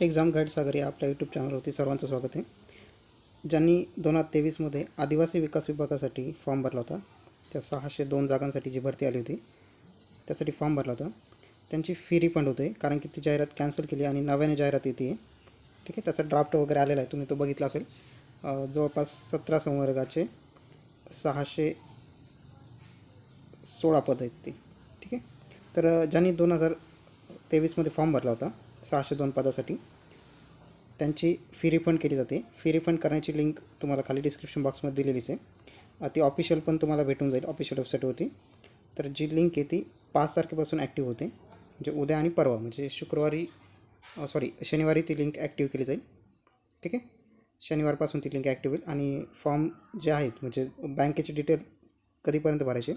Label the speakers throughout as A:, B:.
A: Exam guide सागर या आपल्या YouTube चॅनलवरती सर्वांचं स्वागत आहे. ज्यांनी दोन हजार तेवीसमध्ये आदिवासी विकास विभागासाठी फॉर्म भरला होता त्या सहाशे दोन जागांसाठी जी भरती आली होती त्यासाठी फॉर्म भरला होता. त्यांची फी रिफंड होते कारण की ती जाहिरात कॅन्सल केली आणि नव्याने जाहिरात येते. ठीक आहे त्याचा ड्राफ्ट वगैरे आलेला आहे तुम्ही तो बघितला असेल. जवळपास सतरा संवर्गाचे सहाशे सोळा पद आहेत ती. ठीक आहे? तर ज्यांनी दोन हजार तेवीसमध्ये फॉर्म भरला होता सहाशे दोन पदासाठी. त्यांची फी रिफंड केली जाते. फी रिफंड करण्याची लिंक तुम्हाला खाली डिस्क्रिप्शन बॉक्समध्ये दिलेलीच आहे. ती ऑफिशियल पण तुम्हाला भेटून जाईल ऑफिशियल वेबसाईटवरती तर जी लिंक आहे ती पाच तारखेपासून ॲक्टिव्ह होते. म्हणजे उद्या आणि परवा म्हणजे शुक्रवारी सॉरी शनिवारी ती लिंक ॲक्टिव्ह केली जाईल. ठीक आहे? शनिवारपासून ती लिंक ॲक्टिव्ह होईल. आणि फॉर्म जे आहेत म्हणजे बँकेचे डिटेल कधीपर्यंत भरायचे?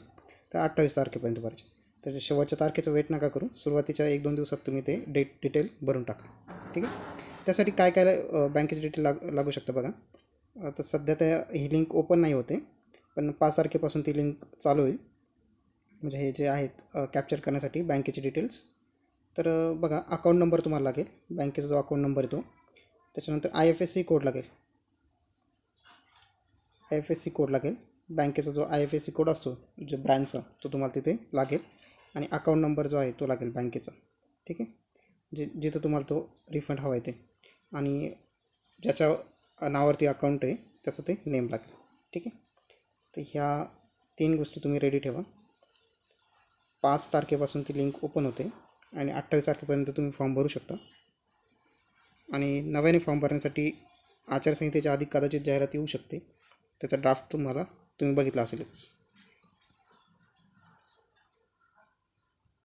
A: तर अठ्ठावीस तारखेपर्यंत भरायचे. त्याच्या शेवटच्या तारखेचं वेट नका करू. सुरुवातीच्या एक दोन दिवसात तुम्ही ते डेट डिटेल भरून टाका. ठीक आहे? त्यासाठी काय काय बँकेची बँकेचे डिटेल लाग लागू शकतं बघा. तर सध्या त्या ही लिंक ओपन नाही होते पण पाच तारखेपासून ती लिंक चालू होईल. म्हणजे हे जे आहेत कॅप्चर करण्यासाठी बँकेचे डिटेल्स तर बघा अकाउंट नंबर तुम्हाला लागेल. बँकेचा जो अकाउंट नंबर येतो त्याच्यानंतर I F S C code लागेल. I F S C code लागेल. बँकेचा जो I F S C code असतो जो ब्रँचचा तो तुम्हाला तिथे लागेल. आणि अकाऊंट नंबर जो आहे तो लागेल बँकेचा. ठीक आहे? जे जिथं तुम्हाला तो रिफंड हवा आहे ते. आणि ज्याच्या नावावरती अकाउंट आहे त्याचं ते नेम लागेल. ठीक आहे? तर ह्या तीन गोष्टी तुम्ही रेडी ठेवा. पाच तारखेपासून ती लिंक ओपन होते आणि अठ्ठावीस तारखेपर्यंत तुम्ही फॉर्म भरू शकता. आणि नव्याने फॉर्म भरण्यासाठी आचारसंहितेच्या आधी कदाचित जाहिरात येऊ शकते. त्याचा ड्राफ्ट तुम्हाला तुम्ही बघितला असेलच.